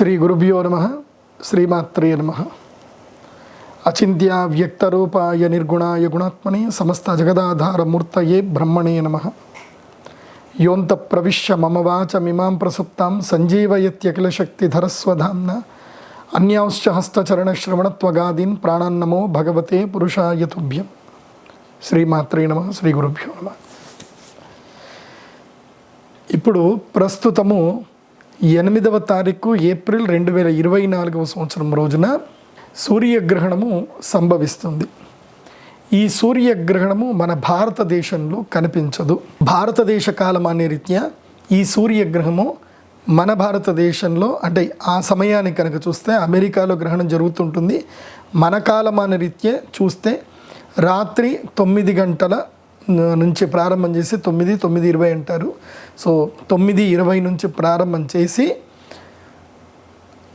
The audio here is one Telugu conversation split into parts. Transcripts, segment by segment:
శ్రీ గురుభ్యో నమ శ్రీమాత్రే నమ అచింత్య వ్యక్తరూపాయ నిర్గుణాయ గుణాత్మనే సమస్త జగదాధారమూర్తయే బ్రహ్మణే నమ యోంత ప్రవిశ్య మమ వాచమిమాం ప్రసుప్తాం సంజీవయత్యఖిల శక్తిధరస్వధామ్న అన్యాంశ్చ హస్తచరణశ్రవణత్వగాదీన్ ప్రాణాన్నమో భగవతే పురుషాయ తుభ్యం శ్రీమాత్రే నమ శ్రీ గురుభ్యో నమ ఇప్పుడు ప్రస్తుతము ఎనిమిదవ తారీఖు ఏప్రిల్ రెండు వేల ఇరవై నాలుగవ సంవత్సరం రోజున సూర్యగ్రహణము సంభవిస్తుంది. ఈ సూర్యగ్రహణము మన భారతదేశంలో కనిపించదు. భారతదేశ కాలమాన్య రీత్యా ఈ సూర్యగ్రహము మన భారతదేశంలో అంటే ఆ సమయాన్ని కనుక చూస్తే అమెరికాలో గ్రహణం జరుగుతుంటుంది. మన కాలమాన రీత్యా చూస్తే రాత్రి తొమ్మిది గంటల నుంచి ప్రారంభం చేసి తొమ్మిది తొమ్మిది ఇరవై అంటారు. సో తొమ్మిది ఇరవై నుంచి ప్రారంభం చేసి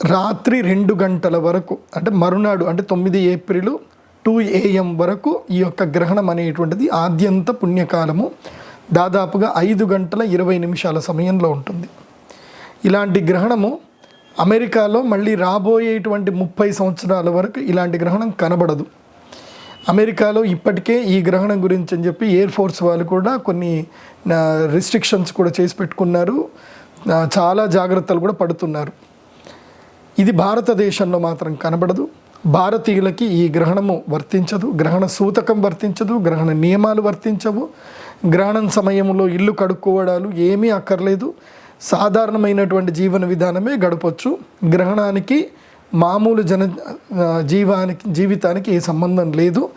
రాత్రి రెండు గంటల వరకు అంటే మరునాడు అంటే తొమ్మిది ఏప్రిల్ టూ ఏఎం వరకు ఈ యొక్క గ్రహణం అనేటువంటిది ఆద్యంత పుణ్యకాలము. దాదాపుగా ఐదు గంటల ఇరవై నిమిషాల సమయంలో ఉంటుంది. ఇలాంటి గ్రహణము అమెరికాలో మళ్ళీ రాబోయేటువంటి ముప్పై సంవత్సరాల వరకు ఇలాంటి గ్రహణం కనబడదు. అమెరికాలో ఇప్పటికే ఈ గ్రహణం గురించి అని చెప్పి ఎయిర్ ఫోర్స్ వాళ్ళు కూడా కొన్ని రిస్ట్రిక్షన్స్ కూడా చేసి పెట్టుకున్నారు. చాలా జాగ్రత్తలు కూడా పడుతున్నారు. ఇది భారతదేశంలో మాత్రం కనబడదు. భారతీయులకి ఈ గ్రహణము వర్తించదు. గ్రహణ సూతకం వర్తించదు. గ్రహణ నియమాలు వర్తించవు. గ్రహణం సమయంలో ఇల్లు కడుక్కోవడాలు ఏమీ అక్కర్లేదు. సాధారణమైనటువంటి జీవన విధానమే గడపచ్చు. గ్రహణానికి మామూలు జన జీవానికి జీవితానికి ఏ సంబంధం లేదు.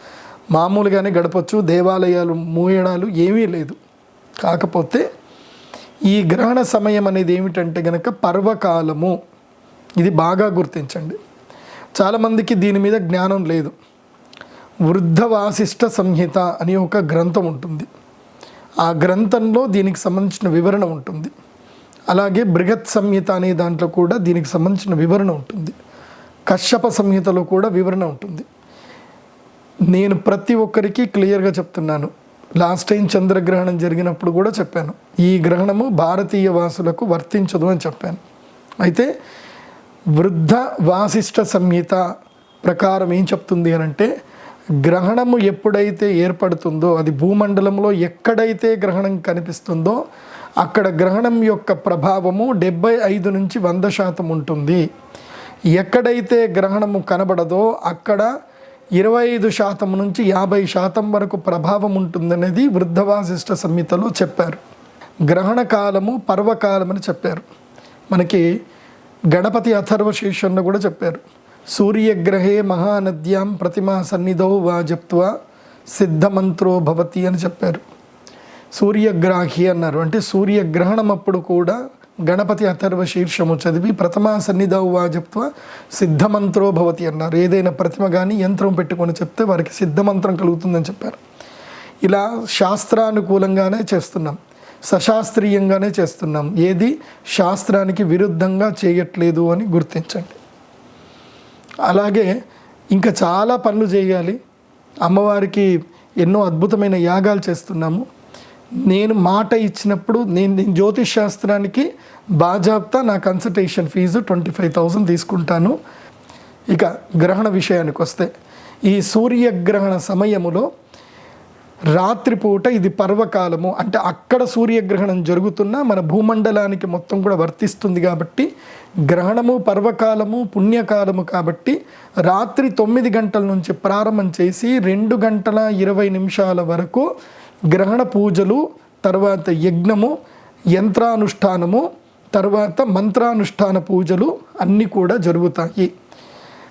మామూలుగానే గడపచ్చు దేవాలయాలు మూయడాలు ఏమీ లేదు. కాకపోతే ఈ గ్రహణ సమయం అనేది ఏమిటంటే గనక పర్వకాలము. ఇది బాగా గుర్తించండి. చాలామందికి దీని మీద జ్ఞానం లేదు. వృద్ధ వాసిష్ట సంహిత అని ఒక గ్రంథం ఉంటుంది. ఆ గ్రంథంలో దీనికి సంబంధించిన వివరణ ఉంటుంది. అలాగే బృహత్ సంహిత అనే దాంట్లో కూడా దీనికి సంబంధించిన వివరణ ఉంటుంది. కశ్యప సంహితలో కూడా వివరణ ఉంటుంది. నేను ప్రతి ఒక్కరికి క్లియర్గా చెప్తున్నాను. లాస్ట్ టైం చంద్రగ్రహణం జరిగినప్పుడు కూడా చెప్పాను. ఈ గ్రహణము భారతీయ వాసులకు వర్తించదు అని చెప్పాను. అయితే వృద్ధ వాసిష్ట సంహిత ప్రకారం ఏం చెప్తుంది అని అంటే గ్రహణము ఎప్పుడైతే ఏర్పడుతుందో అది భూమండలంలో ఎక్కడైతే గ్రహణం కనిపిస్తుందో అక్కడ గ్రహణం యొక్క ప్రభావము డెబ్బై ఐదు నుంచి వంద శాతం ఉంటుంది. ఎక్కడైతే గ్రహణము కనబడదో అక్కడ ఇరవై ఐదు శాతం నుంచి యాభై శాతం వరకు ప్రభావం ఉంటుందనేది వృద్ధవాసిష్ట సంహితలో చెప్పారు. గ్రహణ కాలము పర్వకాలం అని చెప్పారు. మనకి గణపతి అథర్వ శీర్షంలో కూడా చెప్పారు. సూర్యగ్రహే మహానద్యాం ప్రతిమా సన్నిధౌ వా జప్త్వా సిద్ధమంత్రో భవతి అని చెప్పారు. సూర్యగ్రాహి అన్నారు. అంటే సూర్యగ్రహణం అప్పుడు కూడా గణపతి అథర్వ శీర్షము చదివి ప్రథమా సన్నిధౌ చెప్తా సిద్ధమంత్రో భవతి అన్నారు. ఏదైనా ప్రతిమ కానీ యంత్రం పెట్టుకొని చెప్తే వారికి సిద్ధమంత్రం కలుగుతుందని చెప్పారు. ఇలా శాస్త్రానుకూలంగానే చేస్తున్నాం. సశాస్త్రీయంగానే చేస్తున్నాం. ఏది? శాస్త్రానికి విరుద్ధంగా చేయట్లేదు అని గుర్తించండి. అలాగే ఇంకా చాలా పనులు చేయాలి. అమ్మవారికి ఎన్నో అద్భుతమైన యాగాలు చేస్తున్నాము. నేను మాట ఇచ్చినప్పుడు నేను నేను జ్యోతిష్ శాస్త్రానికి బాజాబ్తా నా consultation fee twenty five thousand తీసుకుంటాను. ఇక గ్రహణ విషయానికి వస్తే ఈ సూర్యగ్రహణ సమయములో రాత్రిపూట ఇది పర్వకాలము. అంటే అక్కడ సూర్యగ్రహణం జరుగుతున్నా మన భూమండలానికి మొత్తం కూడా వర్తిస్తుంది కాబట్టి గ్రహణము పర్వకాలము పుణ్యకాలము కాబట్టి రాత్రి తొమ్మిది గంటల నుంచి ప్రారంభం చేసి రెండు గంటల ఇరవై నిమిషాల వరకు గ్రహణ పూజలు తర్వాత యజ్ఞము యంత్రానుష్ఠానము తర్వాత మంత్రానుష్ఠాన పూజలు అన్నీ కూడా జరుగుతాయి.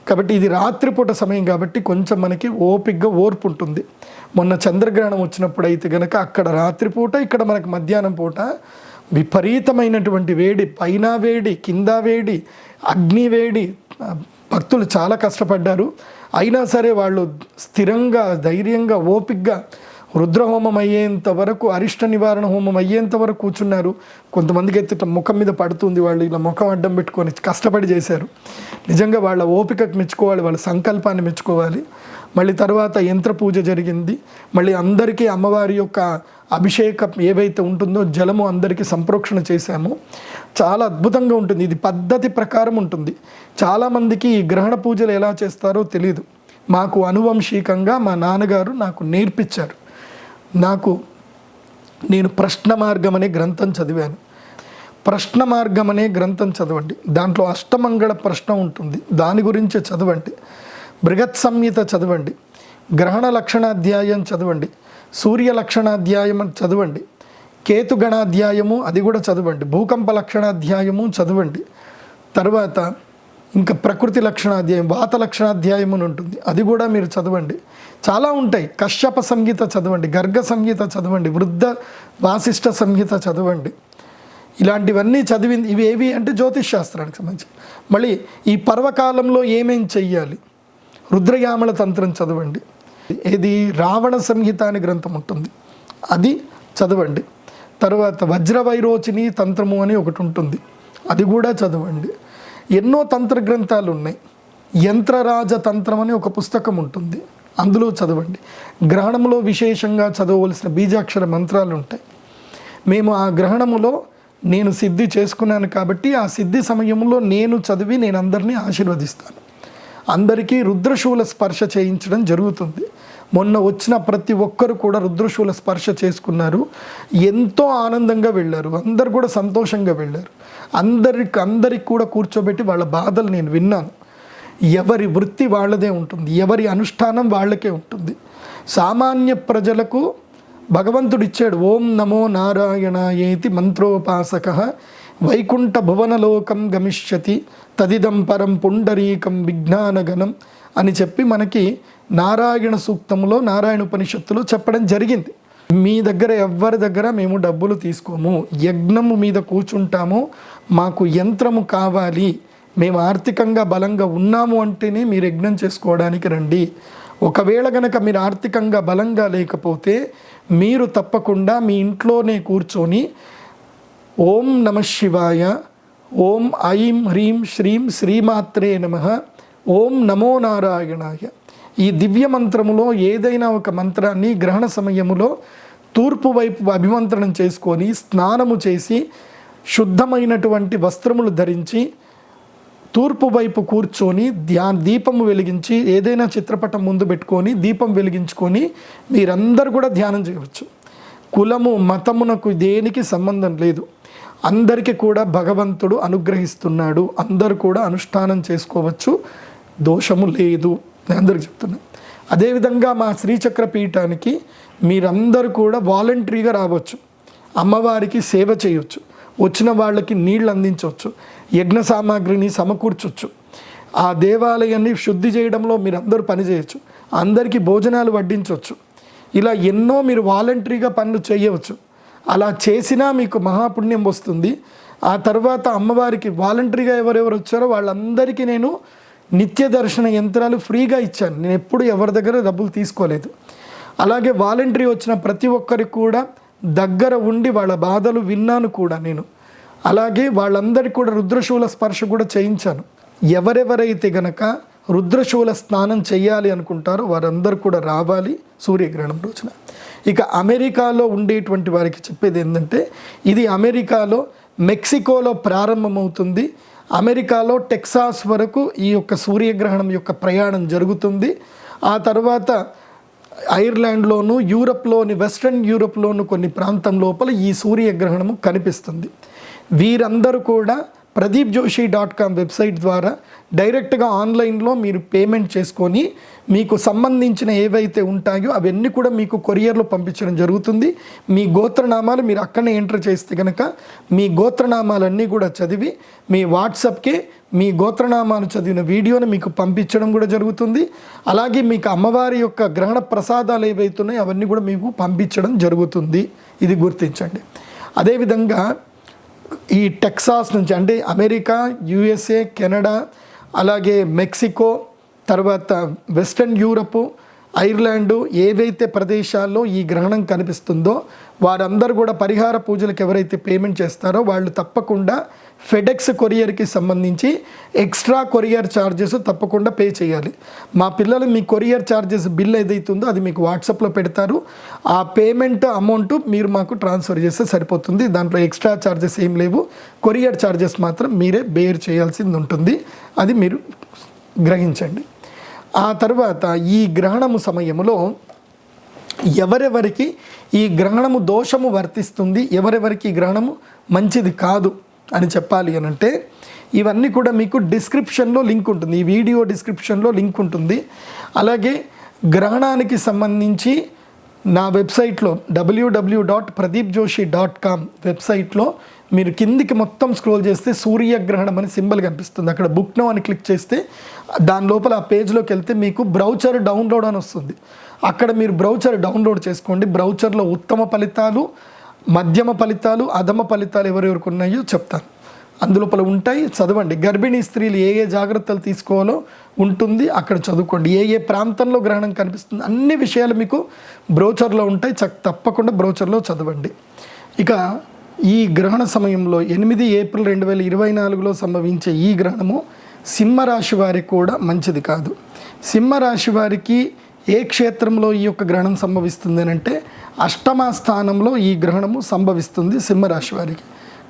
కాబట్టి ఇది రాత్రిపూట సమయం కాబట్టి కొంచెం మనకి ఓపిగ్గా ఓర్పు ఉంటుంది మొన్న చంద్రగ్రహణం వచ్చినప్పుడు అయితే కనుక అక్కడ రాత్రిపూట ఇక్కడ మనకు మధ్యాహ్నం పూట విపరీతమైనటువంటి వేడి పైన వేడి కింద వేడి అగ్ని వేడి భక్తులు చాలా కష్టపడ్డారు. అయినా సరే వాళ్ళు స్థిరంగా ధైర్యంగా ఓపిగ్గా రుద్రహోమం అయ్యేంత వరకు అరిష్ట నివారణ హోమం అయ్యేంత వరకు కూర్చున్నారు. కొంతమందికి అయితే ముఖం మీద పడుతుంది. వాళ్ళు ఇలా ముఖం అడ్డం పెట్టుకొని కష్టపడి చేశారు. నిజంగా వాళ్ళ ఓపికకు మెచ్చుకోవాలి వాళ్ళ సంకల్పాన్ని మెచ్చుకోవాలి. మళ్ళీ తర్వాత యంత్ర పూజ జరిగింది. మళ్ళీ అందరికీ అమ్మవారి యొక్క అభిషేకం ఏవైతే ఉంటుందో జలము అందరికీ సంప్రోక్షణ చేశాము. చాలా అద్భుతంగా ఉంటుంది. ఇది పద్ధతి ప్రకారం ఉంటుంది. చాలామందికి ఈ గ్రహణ పూజలు ఎలా చేస్తారో తెలియదు మాకు అనువంశికంగా మా నాన్నగారు నాకు నేర్పించారు. నాకు నేను ప్రశ్న మార్గం అనే గ్రంథం చదివాను. ప్రశ్న మార్గం అనే గ్రంథం చదవండి. దాంట్లో అష్టమంగళ ప్రశ్న ఉంటుంది. దాని గురించి చదవండి. బృహత్ సంహిత చదవండి. గ్రహణ లక్షణాధ్యాయం చదవండి. సూర్య లక్షణాధ్యాయం అని చదవండి. కేతుగణాధ్యాయము అది కూడా చదవండి. భూకంప లక్షణాధ్యాయము చదవండి. తర్వాత ఇంకా ప్రకృతి లక్షణాధ్యాయం వాత లక్షణాధ్యాయం అని ఉంటుంది. అది కూడా మీరు చదవండి. చాలా ఉంటాయి. కశ్యప సంగీత చదవండి గర్గ సంగీత చదవండి వృద్ధ వాసిష్ట సంగీత చదవండి. ఇలాంటివన్నీ చదివింది ఇవి ఏవి అంటే జ్యోతిష్ శాస్త్రానికి సంబంధించి. మళ్ళీ ఈ పర్వకాలంలో ఏమేం చెయ్యాలి? రుద్రయామల తంత్రం చదవండి. ఇది రావణ సంహిత అనే గ్రంథం ఉంటుంది. అది చదవండి. తర్వాత వజ్రవైరోచిని తంత్రము అని ఒకటి ఉంటుంది. అది కూడా చదవండి. ఎన్నో తంత్ర గ్రంథాలు ఉన్నాయి. యంత్రరాజ తంత్రం అని ఒక పుస్తకం ఉంటుంది. అందులో చదవండి. గ్రహణంలో విశేషంగా చదవవలసిన బీజాక్షర మంత్రాలు ఉంటాయి. మేము ఆ గ్రహణములో నేను సిద్ధి చేసుకున్నాను కాబట్టి ఆ సిద్ధి సమయంలో నేను చదివి నేను అందరినీ ఆశీర్వదిస్తాను. అందరికీ రుద్రశూల స్పర్శ చేయించడం జరుగుతుంది. మొన్న వచ్చిన ప్రతి ఒక్కరు కూడా రుద్రశూల స్పర్శ చేసుకున్నారు. ఎంతో ఆనందంగా వెళ్ళారు. అందరు కూడా సంతోషంగా వెళ్ళారు. అందరికి అందరికి కూడా కూర్చోబెట్టి వాళ్ళ బాధలు నేను విన్నాను. ఎవరి వృత్తి వాళ్ళదే ఉంటుంది ఎవరి అనుష్ఠానం వాళ్ళకే ఉంటుంది. సామాన్య ప్రజలకు భగవంతుడు ఇచ్చాడు ఓం నమో నారాయణాయేతి మంత్రోపాసక వైకుంఠ భువనలోకం గమిష్యతి తదిదం పరం పుండరీకం విజ్ఞానగణం అని చెప్పి మనకి నారాయణ సూక్తంలో నారాయణ ఉపనిషత్తులో చెప్పడం జరిగింది. మీ దగ్గర ఎవ్వరి దగ్గర మేము డబ్బులు తీసుకోము యజ్ఞము మీద కూర్చుంటాము మాకు యంత్రము కావాలి మేము ఆర్థికంగా బలంగా ఉన్నాము అంటేనే మీరు యజ్ఞం చేసుకోవడానికి రండి. ఒకవేళ గనక మీరు ఆర్థికంగా బలంగా లేకపోతే మీరు తప్పకుండా మీ ఇంట్లోనే కూర్చొని ఓం నమ శివాయ ఓం ఐం హ్రీం శ్రీం శ్రీమాత్రే నమ ఓం నమో నారాయణాయ. ఈ దివ్య మంత్రములో ఏదైనా ఒక మంత్రాన్ని గ్రహణ సమయములో తూర్పు వైపు అభిమంత్రణం చేసుకొని స్నానము చేసి శుద్ధమైనటువంటి వస్త్రములు ధరించి తూర్పు వైపు కూర్చొని ధ్యా దీపము వెలిగించి ఏదైనా చిత్రపటం ముందు పెట్టుకొని దీపం వెలిగించుకొని మీరందరూ కూడా ధ్యానం చేయవచ్చు. కులము మతమునకు దేనికి సంబంధం లేదు. అందరికీ కూడా భగవంతుడు అనుగ్రహిస్తున్నాడు. అందరూ కూడా అనుష్ఠానం చేసుకోవచ్చు. దోషము లేదు నేను అందరికి చెప్తున్నా. అదేవిధంగా మా శ్రీచక్ర పీఠానికి మీరందరూ కూడా వాలంటరీగా రావచ్చు. అమ్మవారికి సేవ చేయొచ్చు వచ్చిన వాళ్ళకి నీళ్ళు అందించవచ్చు యజ్ఞ సామాగ్రిని సమకూర్చొచ్చు ఆ దేవాలయాన్ని శుద్ధి చేయడంలో మీరు అందరూ పనిచేయచ్చు అందరికీ భోజనాలు వడ్డించవచ్చు. ఇలా ఎన్నో మీరు వాలంటరీగా పనులు చేయవచ్చు. అలా చేసినా మీకు మహాపుణ్యం వస్తుంది. ఆ తర్వాత అమ్మవారికి వాలంటరీగా ఎవరెవరు వచ్చారో వాళ్ళందరికీ నేను నిత్య దర్శన యంత్రాలు ఫ్రీగా ఇచ్చాను. నేను ఎప్పుడు ఎవరి దగ్గర డబ్బులు తీసుకోలేదు. అలాగే వాలంటరీ వచ్చిన ప్రతి ఒక్కరికి కూడా దగ్గర ఉండి వాళ్ళ బాధలు విన్నాను కూడా నేను. అలాగే వాళ్ళందరికీ కూడా రుద్రశూల స్పర్శ కూడా చేయించాను. ఎవరెవరైతే గనక రుద్రశూల స్నానం చేయాలి అనుకుంటారో వారందరూ కూడా రావాలి సూర్యగ్రహణం రోజున. ఇక అమెరికాలో ఉండేటువంటి వారికి చెప్పేది ఏంటంటే ఇది అమెరికాలో మెక్సికోలో ప్రారంభమవుతుంది. అమెరికాలో టెక్సాస్ వరకు ఈ యొక్క సూర్యగ్రహణం యొక్క ప్రయాణం జరుగుతుంది. ఆ తర్వాత ఐర్లాండ్లోను యూరప్లోని వెస్ట్రన్ యూరప్లోను కొన్ని ప్రాంతం లోపల ఈ సూర్యగ్రహణము కనిపిస్తుంది. వీరందరూ కూడా Pradeep Joshi dot com website ద్వారా డైరెక్ట్గా ఆన్లైన్లో మీరు పేమెంట్ చేసుకొని మీకు సంబంధించిన ఏవైతే ఉంటాయో అవన్నీ కూడా మీకు కొరియర్లో పంపించడం జరుగుతుంది. మీ గోత్రనామాలు మీరు అక్కడనే ఎంటర్ చేస్తే కనుక మీ గోత్రనామాలన్నీ కూడా చదివి మీ వాట్సాప్కి మీ గోత్రనామాలు చదివిన వీడియోని మీకు పంపించడం కూడా జరుగుతుంది. అలాగే మీకు అమ్మవారి యొక్క గ్రహణ ప్రసాదాలు ఏవైతున్నాయో అవన్నీ కూడా మీకు పంపించడం జరుగుతుంది. ఇది గుర్తించండి. అదేవిధంగా ఈ టెక్సాస్ నుంచి అంటే అమెరికా యుఎస్ఏ కెనడా అలాగే మెక్సికో తర్వాత వెస్ట్రన్ యూరప్ ఐర్లాండ్ ఏవైతే ప్రదేశాల్లో ఈ గ్రహణం కనిపిస్తుందో వారందరూ కూడా పరిహార పూజలకు ఎవరైతే పేమెంట్ చేస్తారో వాళ్ళు తప్పకుండా ఫెడెక్స్ కొరియర్కి సంబంధించి ఎక్స్ట్రా కొరియర్ ఛార్జెస్ తప్పకుండా పే చేయాలి. మా పిల్లలు మీ కొరియర్ ఛార్జెస్ బిల్ ఏదైతుందో అది మీకు వాట్సాప్లో పెడతారు. ఆ పేమెంట్ అమౌంట్ మీరు మాకు ట్రాన్స్ఫర్ చేస్తే సరిపోతుంది. దాంట్లో ఎక్స్ట్రా ఛార్జెస్ ఏం లేవు. కొరియర్ ఛార్జెస్ మాత్రం మీరే బేర్ చేయాల్సింది ఉంటుంది అది మీరు గ్రహించండి. ఆ తర్వాత ఈ గ్రహణము సమయంలో ఎవరెవరికి ఈ గ్రహణము దోషము వర్తిస్తుంది ఎవరెవరికి గ్రహణము మంచిది కాదు అని చెప్పాలి అని అంటే ఇవన్నీ కూడా మీకు డిస్క్రిప్షన్లో లింక్ ఉంటుంది. ఈ వీడియో డిస్క్రిప్షన్లో లింక్ ఉంటుంది. అలాగే గ్రహణానికి సంబంధించి నా వెబ్సైట్లో WW dot Pradeep Joshi dot com వెబ్సైట్లో మీరు కిందికి మొత్తం స్క్రోల్ చేస్తే సూర్యగ్రహణం అని సింబల్ కనిపిస్తుంది. అక్కడ బుక్ నో అని క్లిక్ చేస్తే దాని లోపల ఆ పేజ్లోకి వెళ్తే మీకు బ్రౌచర్ డౌన్లోడ్ అని వస్తుంది. అక్కడ మీరు బ్రౌచర్ డౌన్లోడ్ చేసుకోండి. బ్రౌచర్లో ఉత్తమ ఫలితాలు మధ్యమ ఫలితాలు అధమ ఫలితాలు ఎవరెవరికి ఉన్నాయో చెప్తాను. అందులోపల ఉంటాయి చదవండి. గర్భిణీ స్త్రీలు ఏ ఏ జాగ్రత్తలు తీసుకోవాలో ఉంటుంది అక్కడ చదువుకోండి. ఏ ఏ ప్రాంతంలో గ్రహణం కనిపిస్తుంది అన్ని విషయాలు మీకు బ్రోచర్లో ఉంటాయి. చక్ తప్పకుండా బ్రోచర్లో చదవండి. ఇక ఈ గ్రహణ సమయంలో ఎనిమిది ఏప్రిల్ రెండు వేల ఇరవై నాలుగులో సంభవించే ఈ గ్రహణము సింహరాశి వారికి కూడా మంచిది కాదు. సింహరాశి వారికి ఏ క్షేత్రంలో ఈ యొక్క గ్రహణం సంభవిస్తుంది అని అంటే అష్టమ స్థానంలో ఈ గ్రహణము సంభవిస్తుంది సింహరాశి వారికి.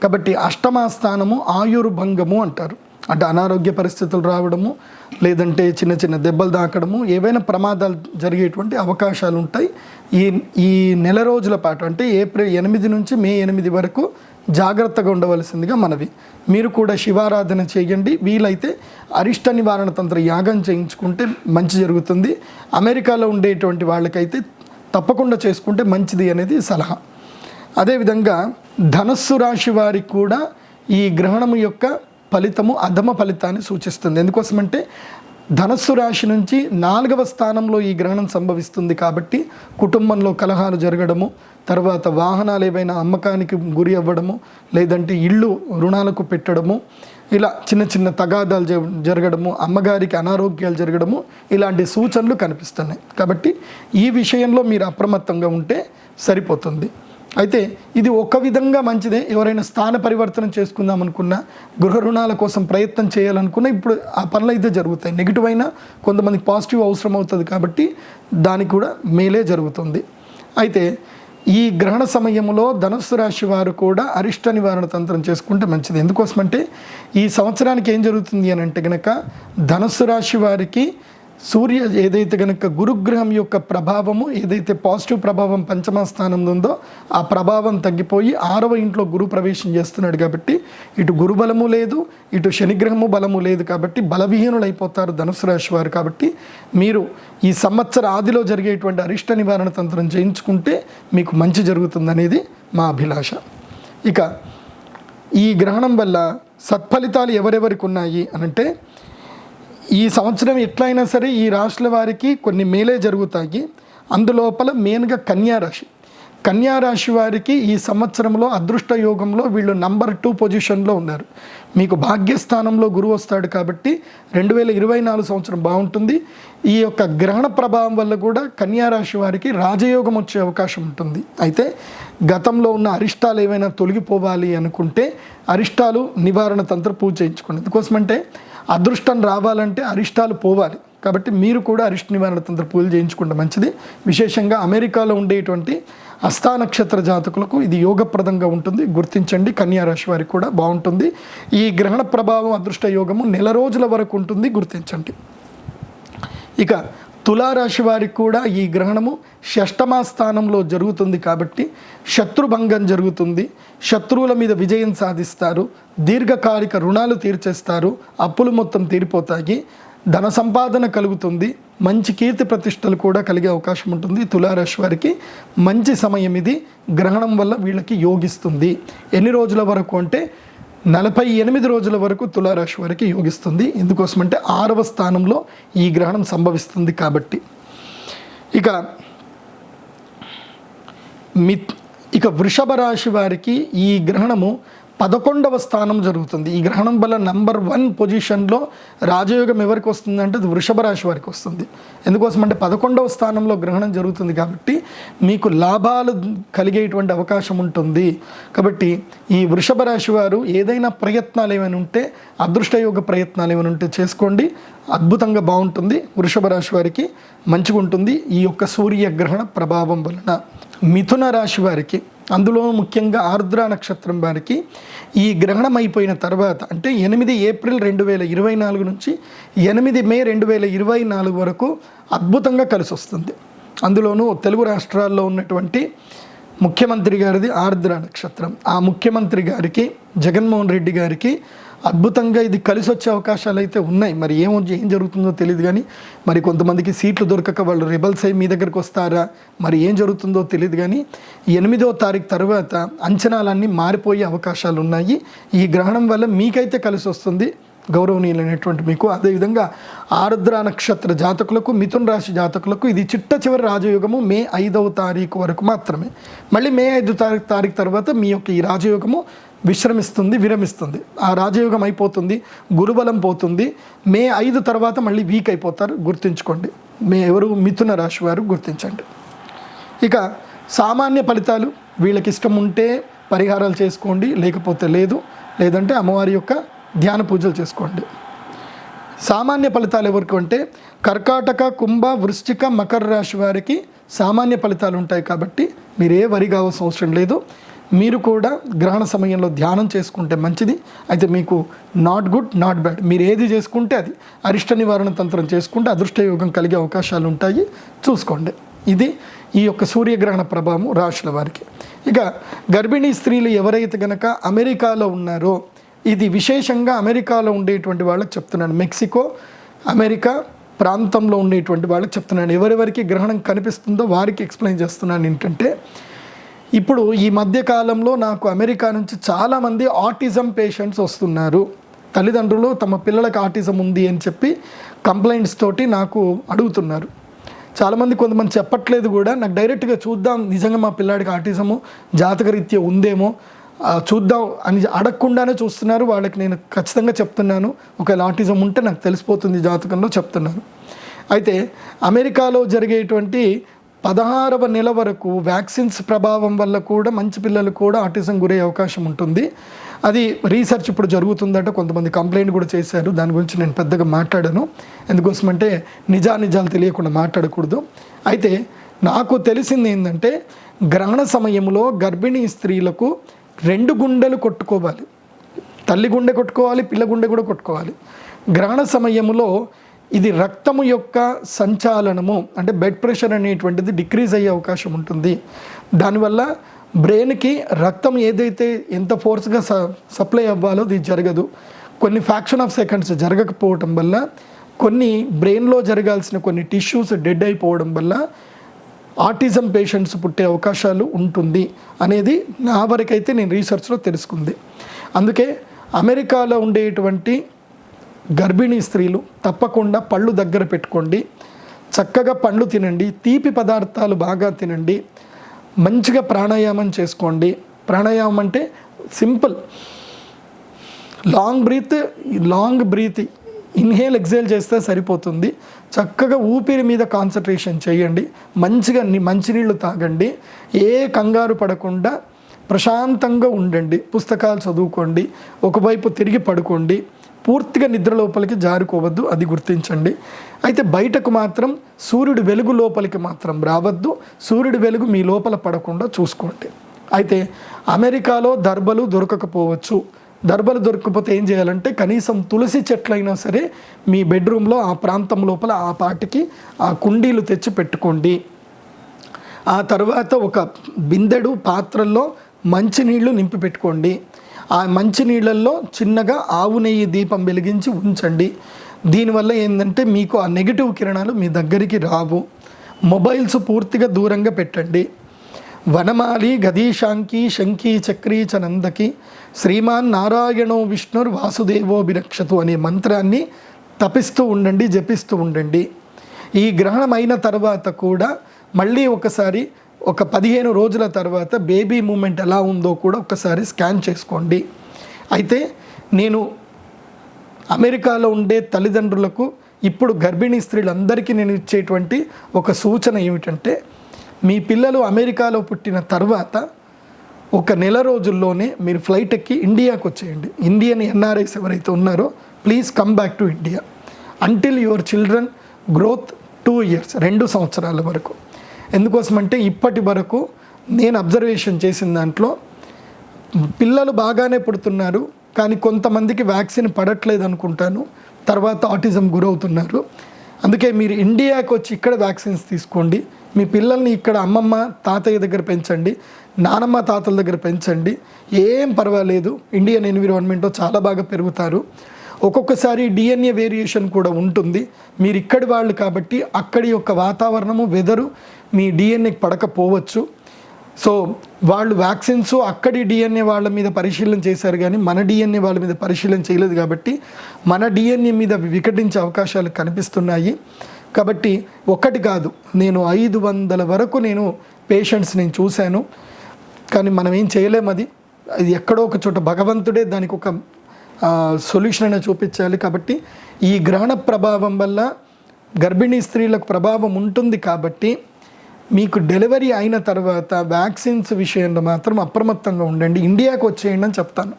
కాబట్టి అష్టమ స్థానము ఆయుర్భంగము అంటారు. అంటే అనారోగ్య పరిస్థితులు రావడము లేదంటే చిన్న చిన్న దెబ్బలు తాకడము ఏవైనా ప్రమాదాలు జరిగేటువంటి అవకాశాలు ఉంటాయి. ఈ ఈ నెల రోజుల పాటు అంటే ఏప్రిల్ ఎనిమిది నుంచి మే ఎనిమిది వరకు జాగ్రత్తగా ఉండవలసిందిగా మనవి. మీరు కూడా శివారాధన చేయండి. వీలైతే అరిష్ట నివారణ తంత్ర యాగం చేయించుకుంటే మంచి జరుగుతుంది. అమెరికాలో ఉండేటువంటి వాళ్ళకైతే తప్పకుండా చేసుకుంటే మంచిది అనేది సలహా. అదేవిధంగా ధనస్సు రాశి వారికి కూడా ఈ గ్రహణము యొక్క ఫలితము అధమ ఫలితాన్ని సూచిస్తుంది. ఎందుకోసమంటే ధనస్సు రాశి నుంచి నాలుగవ స్థానంలో ఈ గ్రహణం సంభవిస్తుంది కాబట్టి కుటుంబంలో కలహాలు జరగడము తర్వాత వాహనాలు ఏవైనా అమ్మకానికి గురి అవ్వడము లేదంటే ఇళ్ళు రుణాలకు పెట్టడము ఇలా చిన్న చిన్న తగాదాలు జ- జరగడము అమ్మగారికి అనారోగ్యాలు జరగడము ఇలాంటి సూచనలు కనిపిస్తున్నాయి. కాబట్టి ఈ విషయంలో మీరు అప్రమత్తంగా ఉంటే సరిపోతుంది. అయితే ఇది ఒక విధంగా మంచిదే. ఎవరైనా స్థాన పరివర్తన చేసుకుందాం అనుకున్నా గృహ రుణాల కోసం ప్రయత్నం చేయాలనుకున్నా ఇప్పుడు ఆ పనులు అయితే జరుగుతాయి. నెగిటివ్ అయినా కొంతమంది పాజిటివ్ అవసరం అవుతుంది కాబట్టి దానికి కూడా మేలే జరుగుతుంది. అయితే ఈ గ్రహణ సమయంలో ధనుస్సు రాశి వారు కూడా అరిష్ట నివారణ తంత్రం చేసుకుంటే మంచిది. ఎందుకోసమంటే ఈ సంవత్సరానికి ఏం జరుగుతుంది అని అంటే కనుక ధనుస్సు రాశి వారికి సూర్య ఏదైతే కనుక గురుగ్రహం యొక్క ప్రభావము ఏదైతే పాజిటివ్ ప్రభావం పంచమ స్థానంలో ఉందో ఆ ప్రభావం తగ్గిపోయి ఆరవ ఇంట్లో గురు ప్రవేశం చేస్తున్నాడు కాబట్టి ఇటు గురు బలము లేదు ఇటు శనిగ్రహము బలము లేదు కాబట్టి బలవిహీనులు అయిపోతారు ధనుసు రాశి వారు కాబట్టి మీరు ఈ సంవత్సర ఆదిలో జరిగేటువంటి అరిష్ట నివారణ తంత్రం చేయించుకుంటే మీకు మంచి జరుగుతుందనేది మా అభిలాష. ఇక ఈ గ్రహణం వల్ల సత్ఫలితాలు ఎవరెవరికి ఉన్నాయి అనంటే ఈ సంవత్సరం ఎట్లయినా సరే ఈ రాశుల వారికి కొన్ని మేలే జరుగుతాయి. అందులోపల మెయిన్గా కన్యారాశి కన్యారాశి కన్యా రాశి వారికి ఈ సంవత్సరంలో అదృష్ట యోగంలో వీళ్ళు నంబర్ టూ పొజిషన్లో ఉన్నారు. మీకు భాగ్యస్థానంలో గురువు వస్తాడు కాబట్టి రెండు వేల ఇరవై నాలుగు సంవత్సరం బాగుంటుంది. ఈ యొక్క గ్రహణ ప్రభావం వల్ల కూడా కన్యా రాశి వారికి రాజయోగం వచ్చే అవకాశం ఉంటుంది. అయితే గతంలో ఉన్న అరిష్టాలు ఏవైనా తొలగిపోవాలి అనుకుంటే అరిష్టాలు నివారణ తంత్ర పూజ చేయించుకోండి. ఎందుకోసమంటే అదృష్టం రావాలంటే అరిష్టాలు పోవాలి. కాబట్టి మీరు కూడా అరిష్ట నివారణ తంత్ర పూజలు చేయించుకుంటే మంచిది. విశేషంగా అమెరికాలో ఉండేటువంటి హస్తా నక్షత్ర జాతకులకు ఇది యోగప్రదంగా ఉంటుంది. గుర్తించండి కన్యా రాశి వారికి కూడా బాగుంటుంది. ఈ గ్రహణ ప్రభావం అదృష్ట యోగము నెల రోజుల వరకు ఉంటుంది. గుర్తించండి. ఇక తులారాశి వారికి కూడా ఈ గ్రహణము షష్టమా స్థానంలో జరుగుతుంది కాబట్టి శత్రుభంగం జరుగుతుంది. శత్రువుల మీద విజయం సాధిస్తారు. దీర్ఘకాలిక రుణాలు తీర్చేస్తారు. అప్పులు మొత్తం తీరిపోతాయి. ధన సంపాదన కలుగుతుంది. మంచి కీర్తి ప్రతిష్టలు కూడా కలిగే అవకాశం ఉంటుంది. తులారాశి వారికి మంచి సమయం ఇది. గ్రహణం వల్ల వీళ్ళకి యోగిస్తుంది. ఎన్ని రోజుల వరకు అంటే నలభై ఎనిమిది రోజుల వరకు తులారాశి వారికి యోగిస్తుంది. ఎందుకోసమంటే ఆరవ స్థానంలో ఈ గ్రహణం సంభవిస్తుంది కాబట్టి. ఇక మిత్ ఇక వృషభ రాశి వారికి ఈ గ్రహణము పదకొండవ స్థానం జరుగుతుంది. ఈ గ్రహణం వల్ల నంబర్ వన్ పొజిషన్లో రాజయోగం ఎవరికి వస్తుందంటే అది వృషభ రాశి వారికి వస్తుంది. ఎందుకోసం అంటే పదకొండవ స్థానంలో గ్రహణం జరుగుతుంది కాబట్టి మీకు లాభాలు కలిగేటువంటి అవకాశం ఉంటుంది. కాబట్టి ఈ వృషభ రాశి వారు ఏదైనా ప్రయత్నాలు ఏమైనా ఉంటే అదృష్టయోగ ప్రయత్నాలు ఏమైనా ఉంటే చేసుకోండి. అద్భుతంగా బాగుంటుంది. వృషభ రాశి వారికి మంచిగా ఉంటుంది ఈ యొక్క సూర్యగ్రహణ ప్రభావం వలన మిథున రాశి వారికి అందులో ముఖ్యంగా ఆర్ద్ర నక్షత్రం వారికి ఈ గ్రహణం అయిపోయిన తర్వాత అంటే ఎనిమిది ఏప్రిల్ రెండు వేల ఇరవై నాలుగు నుంచి ఎనిమిది మే రెండు వేల ఇరవై నాలుగు వరకు అద్భుతంగా కలిసి వస్తుంది అందులోనూ తెలుగు రాష్ట్రాల్లో ఉన్నటువంటి ముఖ్యమంత్రి గారిది ఆర్ద్ర నక్షత్రం. ఆ ముఖ్యమంత్రి గారికి జగన్మోహన్ రెడ్డి గారికి అద్భుతంగా ఇది కలిసి వచ్చే అవకాశాలు అయితే ఉన్నాయి. మరి ఏమో ఏం జరుగుతుందో తెలియదు కానీ మరి కొంతమందికి సీట్లు దొరకక వాళ్ళు రిబల్స్ అయి మీ దగ్గరకు వస్తారా? మరి ఏం జరుగుతుందో తెలియదు కానీ ఎనిమిదో తారీఖు తర్వాత అంచనాలన్నీ మారిపోయే అవకాశాలు ఉన్నాయి ఈ గ్రహణం వల్ల మీకైతే కలిసి వస్తుంది గౌరవనీయులైనటువంటి మీకు. అదేవిధంగా ఆరుద్ర నక్షత్ర జాతకులకు మిథున్ రాశి జాతకులకు ఇది చిట్ట చివరి రాజయోగము మే ఐదవ తారీఖు వరకు మాత్రమే. మళ్ళీ మే ఐదు తారీఖు తారీఖు తర్వాత మీ యొక్క ఈ రాజయోగము విశ్రమిస్తుంది విరమిస్తుంది. ఆ రాజయోగం అయిపోతుంది గురుబలం పోతుంది. మే ఐదు తర్వాత మళ్ళీ వీక్ అయిపోతారు గుర్తుంచుకోండి. మే ఎవరు? మిథున రాశి వారు గుర్తించండి. ఇక సామాన్య ఫలితాలు వీళ్ళకి ఇష్టం ఉంటే పరిహారాలు చేసుకోండి లేకపోతే లేదు. లేదంటే అమ్మవారి యొక్క ధ్యాన పూజలు చేసుకోండి. సామాన్య ఫలితాలు ఎవరికి అంటే కర్కాటక కుంభ వృశ్చిక మకర రాశి వారికి సామాన్య ఫలితాలు ఉంటాయి కాబట్టి మీరు ఏ వరి కావాల్సిన అవసరం లేదు. మీరు కూడా గ్రహణ సమయంలో ధ్యానం చేసుకుంటే మంచిది. అయితే మీకు నాట్ గుడ్ నాట్ బ్యాడ్ మీరు ఏది చేసుకుంటే అది. అరిష్ట నివారణ తంత్రం చేసుకుంటే అదృష్ట యోగం కలిగే అవకాశాలు ఉంటాయి. చూసుకోండి. ఇది ఈ యొక్క సూర్యగ్రహణ ప్రభావం రాశుల వారికి. ఇక గర్భిణీ స్త్రీలు ఎవరైతే గనక అమెరికాలో ఉన్నారో ఇది విశేషంగా అమెరికాలో ఉండేటువంటి వాళ్ళకి చెప్తున్నాను. మెక్సికో అమెరికా ప్రాంతంలో ఉండేటువంటి వాళ్ళకి చెప్తున్నాను. ఎవరెవరికి గ్రహణం కనిపిస్తుందో వారికి ఎక్స్ప్లెయిన్ చేస్తున్నాను. ఏంటంటే ఇప్పుడు ఈ మధ్య కాలంలో నాకు అమెరికా నుంచి చాలామంది ఆటిజం పేషెంట్స్ వస్తున్నారు. తల్లిదండ్రులు తమ పిల్లలకు ఆటిజం ఉంది అని చెప్పి కంప్లైంట్స్ తోటి నాకు అడుగుతున్నారు. చాలామంది కొంతమంది చెప్పట్లేదు కూడా. నాకు డైరెక్ట్గా చూద్దాం నిజంగా మా పిల్లాడికి ఆటిజము జాతకరీత్యా ఉందేమో చూద్దాం అని అడగకుండానే చూస్తున్నారు. వాళ్ళకి నేను ఖచ్చితంగా చెప్తున్నాను. ఒకవేళ ఆటిజం ఉంటే నాకు తెలిసిపోతుంది జాతకంలో చెప్తున్నాను. అయితే అమెరికాలో జరిగేటువంటి పదహారవ నెల వరకు వ్యాక్సిన్స్ ప్రభావం వల్ల కూడా మంచి పిల్లలు కూడా ఆటిజం గురయ్యే అవకాశం ఉంటుంది. అది రీసెర్చ్ ఇప్పుడు జరుగుతుందంటే కొంతమంది కంప్లైంట్ కూడా చేశారు. దాని గురించి నేను పెద్దగా మాట్లాడను. ఎందుకోసమంటే నిజానిజాలు తెలియకుండా మాట్లాడకూడదు. అయితే నాకు తెలిసింది ఏంటంటే గ్రహణ సమయంలో గర్భిణీ స్త్రీలకు రెండు గుండెలు కొట్టుకోవాలి. తల్లి గుండె కొట్టుకోవాలి పిల్ల గుండె కూడా కొట్టుకోవాలి. గ్రహణ సమయంలో ఇది రక్తము యొక్క సంచాలనము అంటే బ్లడ్ ప్రెషర్ అనేటువంటిది డిక్రీజ్ అయ్యే అవకాశం ఉంటుంది. దానివల్ల బ్రెయిన్కి రక్తం ఏదైతే ఎంత ఫోర్స్గా స సప్లై అవ్వాలో ఇది జరగదు. కొన్ని ఫ్యాక్షన్ ఆఫ్ సెకండ్స్ జరగకపోవటం వల్ల కొన్ని బ్రెయిన్లో జరగాల్సిన కొన్ని టిష్యూస్ డెడ్ అయిపోవడం వల్ల ఆటిజం పేషెంట్స్ పుట్టే అవకాశాలు ఉంటుంది అనేది నా వరకైతే నేను రీసెర్చ్లో తెలుసుకుంది. అందుకే అమెరికాలో ఉండేటువంటి గర్భిణీ స్త్రీలు తప్పకుండా పళ్ళు దగ్గర పెట్టుకోండి. చక్కగా పండ్లు తినండి. తీపి పదార్థాలు బాగా తినండి. మంచిగా ప్రాణాయామం చేసుకోండి. ప్రాణాయామం అంటే simple. Long breath long breath. Inhale exhale చేస్తే సరిపోతుంది. చక్కగా ఊపిరి మీద కాన్సన్ట్రేషన్ చేయండి. మంచిగా మంచినీళ్ళు తాగండి. ఏ కంగారు పడకుండా ప్రశాంతంగా ఉండండి. పుస్తకాలు చదువుకోండి. ఒకవైపు తిరిగి పడుకోండి. పూర్తిగా నిద్ర లోపలికి జారుకోవద్దు అది గుర్తించండి. అయితే బయటకు మాత్రం సూర్యుడు వెలుగు లోపలికి మాత్రం రావద్దు. సూర్యుడు వెలుగు మీ లోపల పడకుండా చూసుకోండి. అయితే అమెరికాలో దర్బలు దొరకకపోవచ్చు. దర్బలు దొరకకపోతే ఏం చేయాలంటే కనీసం తులసి చెట్లైనా సరే మీ బెడ్రూమ్లో ఆ ప్రాంతం లోపల ఆ పాటికి ఆ కుండీలు తెచ్చి పెట్టుకోండి. ఆ తర్వాత ఒక బిందెడు పాత్రల్లో మంచినీళ్ళు నింపి పెట్టుకోండి ఆ మంచినీళ్ళల్లో చిన్నగా ఆవు నెయ్యి దీపం వెలిగించి ఉంచండి. దీనివల్ల ఏంటంటే మీకు ఆ నెగిటివ్ కిరణాలు మీ దగ్గరికి రావు. మొబైల్స్ పూర్తిగా దూరంగా పెట్టండి. వనమాలి గదీశాంకి శంకి చక్రీ చనందకి శ్రీమాన్ నారాయణో విష్ణుర్ వాసుదేవో బిరక్షతు అనే మంత్రాన్ని తపిస్తూ ఉండండి జపిస్తూ ఉండండి. ఈ గ్రహణం అయిన తర్వాత కూడా మళ్ళీ ఒకసారి ఒక పదిహేను రోజుల తర్వాత బేబీ మూమెంట్ ఎలా ఉందో కూడా ఒకసారి స్కాన్ చేసుకోండి. అయితే నేను అమెరికాలో ఉండే తల్లిదండ్రులకు ఇప్పుడు గర్భిణీ స్త్రీలందరికీ నేను ఇచ్చేటువంటి ఒక సూచన ఏమిటంటే మీ పిల్లలు అమెరికాలో పుట్టిన తర్వాత ఒక నెల రోజుల్లోనే మీరు ఫ్లైట్ ఎక్కి ఇండియాకు వచ్చేయండి. ఇండియన్ ఎన్ఆర్ఐస్ ఎవరైతే ఉన్నారో please come back to India. Until your children growth two years రెండు సంవత్సరాల వరకు. ఎందుకోసమంటే ఇప్పటి వరకు నేను అబ్జర్వేషన్ చేసిన దాంట్లో పిల్లలు బాగానే పుడుతున్నారు కానీ కొంతమందికి వ్యాక్సిన్ పడట్లేదు అనుకుంటాను. తర్వాత ఆటిజం గురవుతున్నారు. అందుకే మీరు ఇండియాకి వచ్చి ఇక్కడ వ్యాక్సిన్స్ తీసుకోండి. మీ పిల్లల్ని ఇక్కడ అమ్మమ్మ తాతయ్య దగ్గర పెంచండి. నానమ్మ తాతల దగ్గర పెంచండి. ఏం పర్వాలేదు. ఇండియన్ ఎన్విరాన్మెంట్లో చాలా బాగా పెరుగుతారు. ఒక్కొక్కసారి డిఎన్ఏ వేరియేషన్ కూడా ఉంటుంది. మీరు ఇక్కడి వాళ్ళు కాబట్టి అక్కడి యొక్క వాతావరణము వెదరు మీ డిఎన్ఏకి పడకపోవచ్చు. సో వాళ్ళు వ్యాక్సిన్స్ అక్కడి డిఎన్ఏ వాళ్ళ మీద పరిశీలన చేశారు కానీ మన డిఎన్ఏ వాళ్ళ మీద పరిశీలన చేయలేదు కాబట్టి మన డిఎన్ఏ మీద వికటించే అవకాశాలు కనిపిస్తున్నాయి. కాబట్టి ఒక్కటి కాదు నేను ఐదు వందల వరకు నేను పేషెంట్స్ నేను చూశాను. కానీ మనం ఏం చేయలేము అది. అది ఎక్కడో ఒక చోట భగవంతుడే దానికి ఒక సొల్యూషన్ అనేది చూపించాలి కాబట్టి ఈ గ్రహణ ప్రభావం వల్ల గర్భిణీ స్త్రీలకు ప్రభావం ఉంటుంది కాబట్టి మీకు డెలివరీ అయిన తర్వాత వ్యాక్సిన్స్ విషయంలో మాత్రం అప్రమత్తంగా ఉండండి. ఇండియాకు వచ్చేయండి అని చెప్తాను.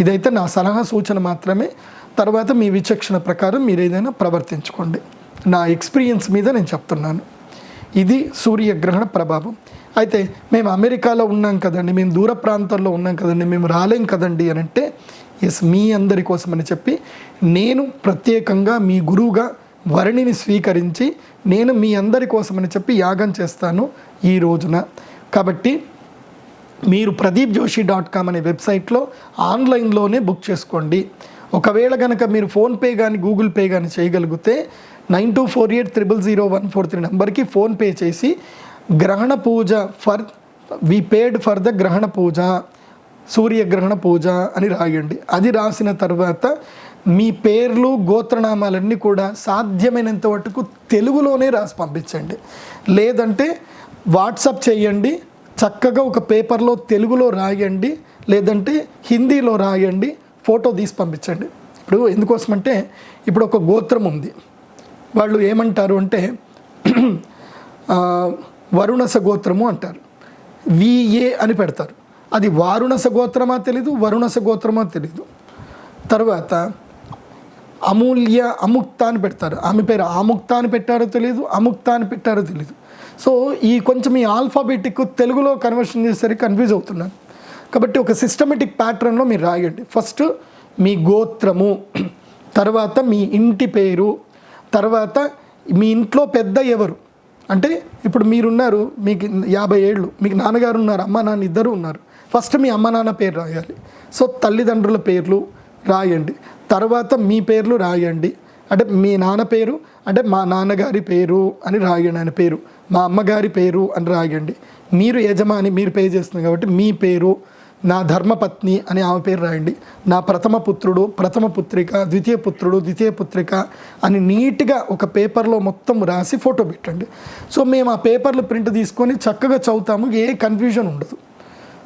ఇదైతే నా సలహా సూచన మాత్రమే. తర్వాత మీ విచక్షణ ప్రకారం మీరు ఏదైనా ప్రవర్తించుకోండి. నా ఎక్స్పీరియన్స్ మీద నేను చెప్తున్నాను. ఇది సూర్యగ్రహణ ప్రభావం. అయితే మేము అమెరికాలో ఉన్నాం కదండి. మేము దూర ప్రాంతాల్లో ఉన్నాం కదండి. మేము రాలేం కదండి అని అంటే ఎస్ మీ అందరి కోసమని చెప్పి నేను ప్రత్యేకంగా మీ గురువుగా వరణిని స్వీకరించి నేను మీ అందరి కోసమని చెప్పి యాగం చేస్తాను ఈ రోజున. కాబట్టి మీరు ప్రదీప్ జోషి డాట్ కామ్ అనే వెబ్సైట్లో ఆన్లైన్లోనే బుక్ చేసుకోండి. ఒకవేళ కనుక మీరు ఫోన్పే కానీ గూగుల్ పే కానీ చేయగలిగితే nine two four eight triple zero one four three నెంబర్కి ఫోన్పే చేసి గ్రహణ పూజ for we paid for the grahana puja సూర్యగ్రహణ పూజ అని రాయండి. అది రాసిన తర్వాత మీ పేర్లు గోత్రనామాలన్నీ కూడా సాధ్యమైనంత వరకు తెలుగులోనే రాసి పంపించండి. లేదంటే వాట్సప్ చేయండి చక్కగా ఒక పేపర్లో తెలుగులో రాయండి లేదంటే హిందీలో రాయండి ఫోటో తీసి పంపించండి. ఇప్పుడు ఎందుకోసమంటే ఇప్పుడు ఒక గోత్రం ఉంది. వాళ్ళు ఏమంటారు అంటే వరుణస గోత్రము అంటారు. విఏ అని పెడతారు. అది వారుణస గోత్రమా తెలీదు వరుణస గోత్రమా తెలీదు. తర్వాత అమూల్య అముక్త అని పెడతారు. ఆమె పేరు ఆముక్త అని పెట్టారో తెలియదు అముక్త అని పెట్టారో తెలియదు సో ఈ కొంచెం ఈ ఆల్ఫాబెటిక్ తెలుగులో కన్వర్షన్ చేసేసరికి కన్ఫ్యూజ్ అవుతున్నాను. కాబట్టి ఒక సిస్టమేటిక్ ప్యాటర్న్లో మీరు రాయండి. ఫస్ట్ మీ గోత్రము తర్వాత మీ ఇంటి పేరు తర్వాత మీ ఇంట్లో పెద్ద ఎవరు? అంటే ఇప్పుడు మీరున్నారు మీకు యాభై ఏళ్ళు మీకు నాన్నగారు ఉన్నారు అమ్మ నాన్న ఇద్దరు ఉన్నారు. ఫస్ట్ మీ అమ్మ నాన్న పేరు రాయాలి. సో తల్లిదండ్రుల పేర్లు రాయండి. తర్వాత మీ పేర్లు రాయండి. అంటే మీ నాన్న పేరు అంటే మా నాన్నగారి పేరు అని రాయండి ఆయన పేరు మా అమ్మగారి పేరు అని రాయండి. మీరు యజమాని మీరు పే చేస్తుంది కాబట్టి మీ పేరు నా ధర్మపత్ని అని ఆమె పేరు రాయండి. నా ప్రథమ పుత్రుడు ప్రథమ పుత్రిక ద్వితీయ పుత్రుడు ద్వితీయ పుత్రిక అని నీట్గా ఒక పేపర్లో మొత్తం రాసి ఫోటో పెట్టండి. సో మేము ఆ పేపర్లు ప్రింట్ తీసుకొని చక్కగా చదువుతాము ఏ కన్ఫ్యూజన్ ఉండదు.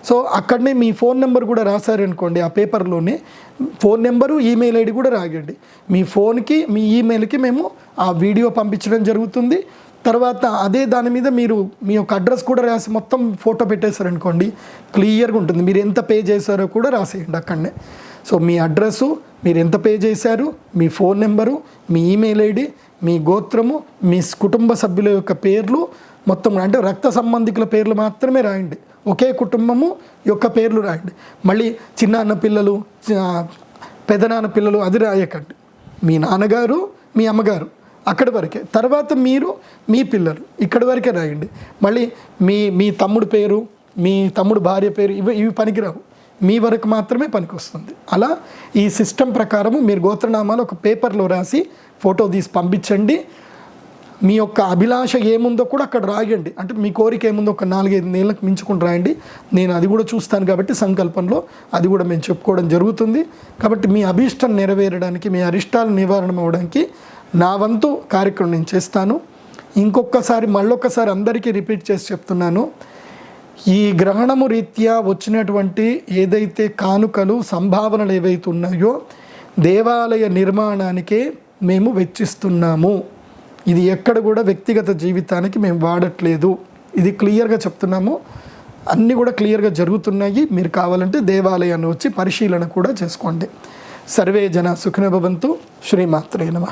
సో అక్కడనే మీ ఫోన్ నెంబర్ కూడా రాశారనుకోండి ఆ పేపర్లోనే. ఫోన్ నెంబరు ఈమెయిల్ ఐడి కూడా రాగండి మీ ఫోన్కి మీ ఈమెయిల్కి మేము ఆ వీడియో పంపించడం జరుగుతుంది. తర్వాత అదే దాని మీద మీరు మీ యొక్క అడ్రస్ కూడా రాసి మొత్తం ఫోటో పెట్టేశారనుకోండి క్లియర్గా ఉంటుంది. మీరు ఎంత పే చేశారో కూడా రాసేయండి అక్కడనే. సో మీ అడ్రస్సు మీరు ఎంత పే చేశారు మీ ఫోన్ నెంబరు మీ ఈమెయిల్ ఐడి మీ గోత్రము మీ కుటుంబ సభ్యుల యొక్క పేర్లు మొత్తం అంటే రక్త సంబంధికుల పేర్లు మాత్రమే రాయండి. ఒకే కుటుంబము యొక్క పేర్లు రాయండి. మళ్ళీ చిన్నాన్న పిల్లలు పెదనాన్న పిల్లలు అది రాయకండి. మీ నాన్నగారు మీ అమ్మగారు అక్కడి వరకే. తర్వాత మీరు మీ పిల్లలు ఇక్కడి వరకే రాయండి. మళ్ళీ మీ మీ తమ్ముడు పేరు మీ తమ్ముడు భార్య పేరు ఇవి ఇవి పనికిరావు. మీ వరకు మాత్రమే పనికొస్తుంది. అలా ఈ సిస్టమ్ ప్రకారము మీరు గోత్రనామాలు ఒక పేపర్లో రాసి ఫోటో తీసి పంపించండి. మీ యొక్క అభిలాష ఏముందో కూడా అక్కడ రాయండి. అంటే మీ కోరిక ఏముందో ఒక నాలుగైదు నెలలకు మించుకుని రాయండి. నేను అది కూడా చూస్తాను కాబట్టి సంకల్పంలో అది కూడా మేము చెప్పుకోవడం జరుగుతుంది. కాబట్టి మీ అభీష్టం నెరవేరడానికి మీ అరిష్టాలు నివారణ అవ్వడానికి నా వంతు కార్యక్రమం నేను చేస్తాను. ఇంకొకసారి మళ్ళొకసారి అందరికీ రిపీట్ చేసి చెప్తున్నాను. ఈ గ్రహణము రీత్యా వచ్చినటువంటి ఏదైతే కానుకలు సంభావనలు ఏవైతే ఉన్నాయో దేవాలయ నిర్మాణానికే మేము వెచ్చిస్తున్నాము. ఇది ఎక్కడ కూడా వ్యక్తిగత జీవితానికి మేము వాడట్లేదు. ఇది క్లియర్గా చెప్తున్నాము. అన్నీ కూడా క్లియర్గా జరుగుతున్నాయి. మీరు కావాలంటే దేవాలయాన్ని వచ్చి పరిశీలన కూడా చేసుకోండి. సర్వే జన సుఖినభవంతు శ్రీమాత్రే నమ.